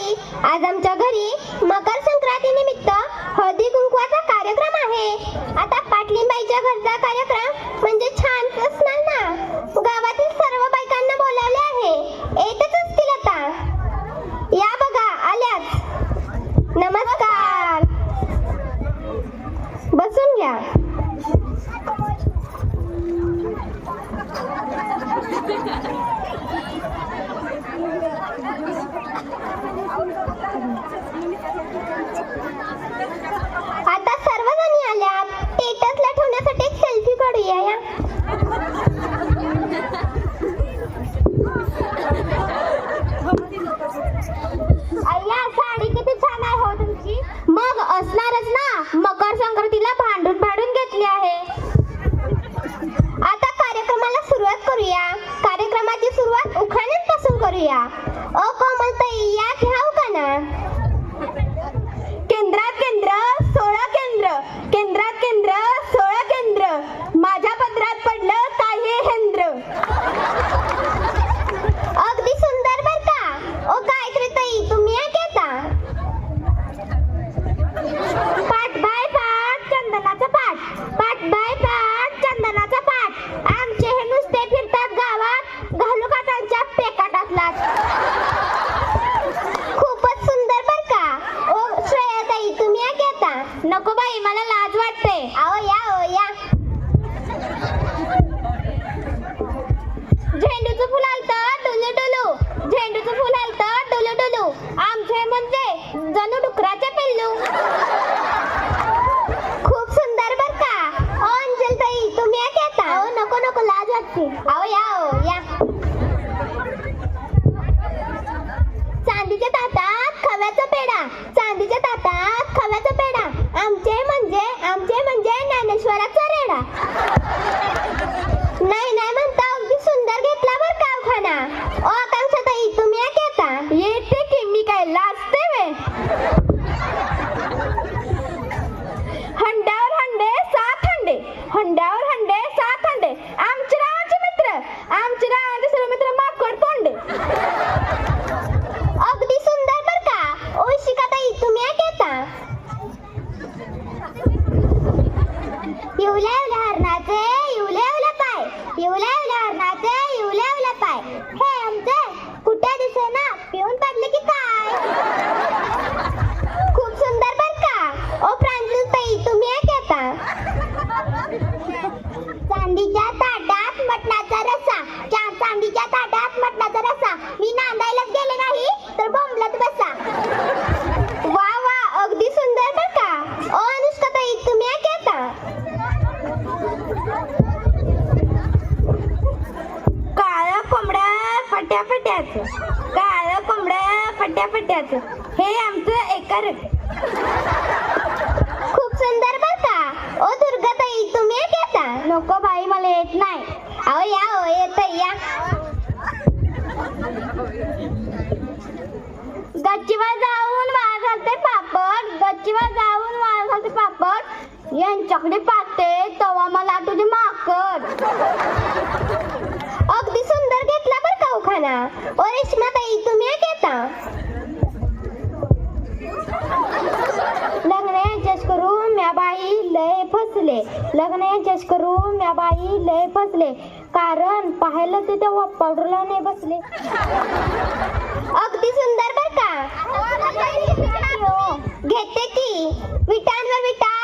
ताई आज आमच्या घरी मकर संक्रांती निमित्त हळदी कुंकवाचा कार्यक्रम आहे. आता पाटलीबाईच्या घरचा कार्यक्रम म्हणजे छान असणार ना. गावातील सर्व बायकांना बोलावले आहे. येतच असतील आता. या बघा आल्याच नमस्कार. बसून घ्या. я. О, помити, як जणू डुकराचे पिल्लू. खूप सुंदर बर का? ओ अंजल ताई तुम्ही या घेता ओ नको नको लाज वाटते. आओ या ओ या चांदीच्या ताटात खव्याचा पेढा चांदीच्या ताटात खव्याचा पेढा आमचे म्हणजे आमचे म्हणजे ज्ञानेश्वराचा रेडा नाही नाही म्हणता अगदी सुंदर घेतला बर का खाना ओ आकांक्षा ताई तुम्ही या घेता येते की मी काय लाजते वे हंड्यावर हंडे सात हंडे हंड्यावर हंडे सात हंडे आमचे रावाचे मित्र आमचे रावाचे सर्व मित्र माकड तोंडे अगदी सुंदर बर का ओ शिकाताई तुम्ही या घेता येवल्या येवल्या हरणाचे येवल्या येवल्या पाय येवल्या येवल्या हरणाचे येवल्या येवल्या पाय हे आमचे कुठे दिसे ना पिऊन पडले की काय खूप सुंदर बर का ओ प्रांजल ताई तुम्ही या घेता चांदीच्या ताटात मटणाचा रसा चा- चांदीच्या ताटात मटणाचा रसा मी नांदायलाच गेले नाही तर बोंबलत बसा. वा वा अगदी सुंदर बर का? ओ अनुष्का ताई तुम्ही या काळ्या कोंबड्या फट्या फट्याच काळ्या कोंबड्या फट्या फट्याच हे आमचं एकर खूप सुंदर बर का? ओ दुर्गा तुम्ही एक येता. नको बाई मला येत नाही. अहो या हो येत या. गच्चीवर जाऊन वाळ घालते पापड. गच्चीवर जाऊन वाळ घालते पापड. यांच्याकडे पाहते तवा मला तुझे माकड. अगदी सुंदर घेतला बर का उखाना. ओ रेश्मा ताई तुम्ही फसले. लग्न यांच्याशी करून म्या बाई लय फसले. कारण पाहायला ते तेव्हा पडला नाही बसले. अगदी सुंदर बर का? हो. घेते की. विटांवर विटा.